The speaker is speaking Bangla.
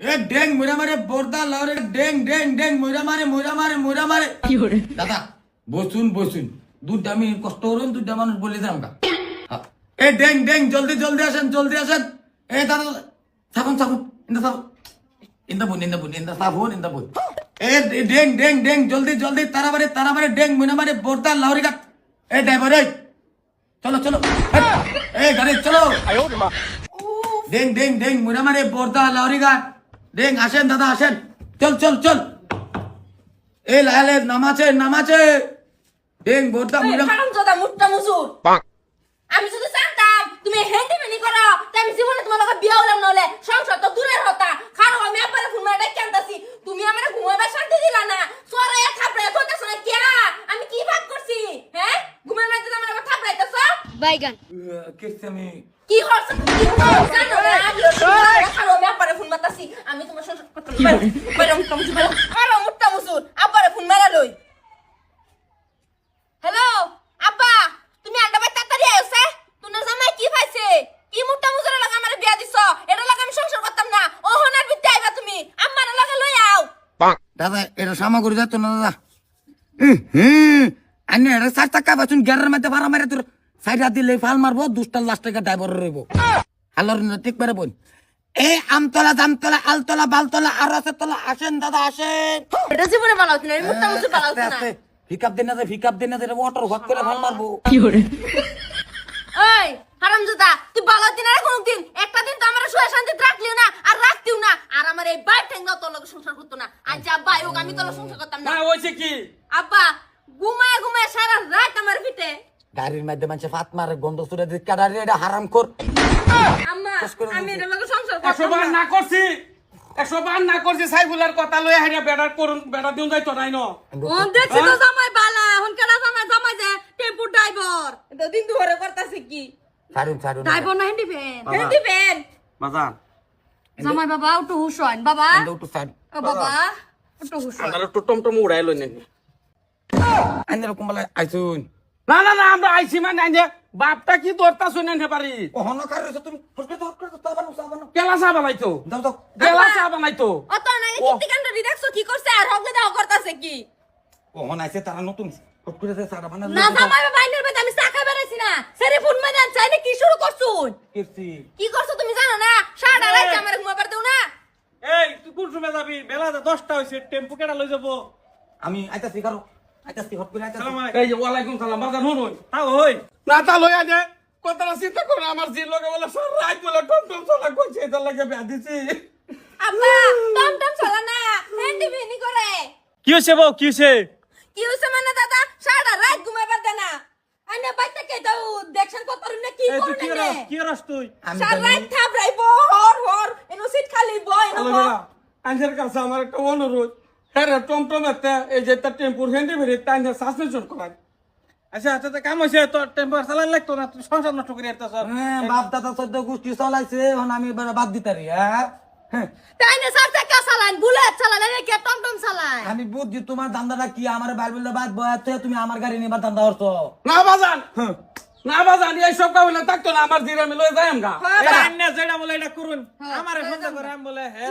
এ ডেং মুরা মারে বোরদা লাউরে ডেং ডেং ডেং মুরা মারে মুরা মারে। মুরা মারে দাদা বসুন বসুন। দুধটা আমি কষ্ট করুন দুধটা মানুষ বলে দিলাম কা হ্যাঁ। এ ডেং ডেং জলদি জলদি আসেন জলদি আসেন। এ দাদা সাবুন সাবুন ইন্দা সাবুন। ইন্দা বুন ইন্দা বুন ইন্দা সাবুন ইন্দা বুন। এ ডে- ডেং ডেং ডেং জলদি জলদি তারাবারে তারাবারে ডেং মুরা মারে বোরদা লাউরি গাত এ ড্রাইভার এই। চলো চলো। এ গাড়ি চলো। ডেং ডেং ডেং মুরা মারে বোরদা লাউরি গাত ডেং আসেন দাদা আসেন চল চল চল। এ লালে নামাছে নামাছে ডেং বোরদা মুরা হারামজাদা মুট্টা মুসুর আমি যদি জানতাম তুমি হেন্দি মেনি করো তাই আমি জীবনে তোমার লগে বিয়া হলাম নলে সংসার তো দূরের হতা খারো আমি আপারে ফোন মারে কেনতাছি তুমি আমারে ঘুমাবার শান্তি দিলা না। সরে থাপড়ে তোতাছ না কিয়া? আমি কি ভাগ করছি? হ্যাঁ? ঘুমের মধ্যে আমার আবার থাপড়াইতাছ? বাইগান। কিসে আমি কি হরছ কি হরছ জানো না খারো আমি আপারে ফোন মারতাছি আমি তোমার সংসার করতে পারো পারো মুট্টা মুসুর পারো খারো মুট্টা মুসুর আপারে ফোন মারা লই। হ্যালো আব্বা তুমি আন্ডা ভাই তাড়াতাড়ি আইছে তোমার জামাই কি পাইছে? কি মুট্টা মুজুরে লাগা আমারে বিয়া দিছ? এটা লাগা আমি সংসার করতাম না। ও হনার বিতে আইবা তুমি। আম্মার লাগা লই আও। দাদা এটা সামগ্রী যাতো না দাদা। আন্য এটা চার টাকা বাচুন গ্যারের মধ্যে ভাড়া মারে তোর সাইড হাত দিলে ফাল মারবো দুষ্টার লাস্ট টাকা ড্রাইভার রইব। হালোর ঠিক পারে বোন এই আমতলা জামতলা আলতলা বালতলা আর আছে তলা আসেন দাদা আসেন। এটা জীবনে ভালো হতো না এই মুজুর ভালো হতো না। ফিকাপ দিন না ফিকাপ দিন না ওয়াটার হট করে ফাল মারবো। এই হারামজাদা তুই ভালো দিন আর কোন দিন একটা দিন তো আমার শুয়ে শান্তিতে রাখলিও না আর রাখতিও না। আর আমার এই বাইর ঠেঙ্গা তোর লগে সংসার করতো না। আর যা বাই হোক আমি তোর সংসার করতাম না। না হয়েছে কি? আব্বা ঘুমায় ঘুমায় সারা রাত আমার পিঠে। গাড়ির মধ্যে মানুষ ফাত মারে গন্ধ সুরে দিয়ে কাটারি এটা হারাম কর করে আমি এর লগে সংসার একশো বার না। করছি একশো বার না করছি সাইফুলার কথা লয়ে হারিয়া বেড়ার করুন বেড়া দিন যাইতো নাই ন। ও দেখছি তো জামাই বালা এখন কেডা জামাই জামাই যে টেম্পু ড্রাইভার। এটা দিন দুপুরে করতাছে কি? ছাড়ুন ছাড়ুন। ড্রাইভার না হেন্ডি ভ্যান হেন্ডি ভ্যান জামাই বাবা হুশ বাবা। বাবা একটু হুশ হন। আমরা একটু টমটম উড়াই নেন। আইন এরকম বলে আইসুন। না না না আমরা আইছি মানে বাপটা কি দরতা শুনে নে পারি কার তুমি। করে তাবানো তাবানো কেলা চা বানাইতো? দাও দাও। কেলা চা বানাইতো? অত না কীর্তি কাণ্ড দেখছ কি করছে? আর হগলে দাও করতাছে কি? আইছে তারা নতুন। হট করে সারা বানা না আইনের বেদ আমি বেরাইছি না। সেরে ফোন মাইদান চাইলে কি শুরু করছুন কীর্তি কি করছ তুমি জানো না? সারা রাত আমার ঘুমাবার দেও না। এই তুই কোন সময় যাবি? বেলা দশটা হয়েছে টেম্পু কেটা লই যাব? আমি আইতাছি কারও। আইতাছি হট করে আইতাছি। এই যে ওয়ালাইকুম সালাম বাজার শুনুন তাও হই না তা লই আনে কথাটা চিন্তা করে আমার লগে বলে সর রাত বলে টমটম চলা কইছে এটা লাগে বিয়া দিছি। আব্বা টম টম চলা না হ্যান্ডি ভেনি করে। কি হয়েছে বউ কি হয়েছে কি হইছে মানে দাদা? সারা রাত ঘুমাবার দে না। আইনা বাইতে কে দাও দেখছেন কত না কি এই করুন কি নে রস কি রস তুই? আমি সারা জানি। রাত থাবরাইব হর হর এনো সিট খালি বয় এনো আনসার কাছে আমার একটা অনুরোধ। হ্যাঁ টমটম এতে এই যে তার টেম্পুর হ্যান্ডি বেরি তাই সাসপেনশন করাই আচ্ছা আচ্ছা তা কাম হয়েছে তোর টেম্পার চালান লাগতো না? তুই সংসার নষ্ট করে একটা স্যার হ্যাঁ বাপ দাদা চোদ্দ গোষ্ঠী চালাইছে এখন আমি এবার বাদ দিতারি হ্যাঁ? হ্যাঁ। তাই না সার চাকা চালান বুলেট চালান এনে কে টমটম চালান আমি বুঝছি তোমার দান্দাটা কি? আমার বাইবেলটা বাদ বয়া তুমি আমার গাড়ি নিবার দান্দা করছ। না বাজান! না বাজান এইসব কাবিলে থাকতো না আমার জিরা মিলে যাই আমগা। হ্যাঁ, এটা বা- আন্নে যেটা বলে এটা করুন। আমার সন্দেহ করে আমি বলে হ্যাঁ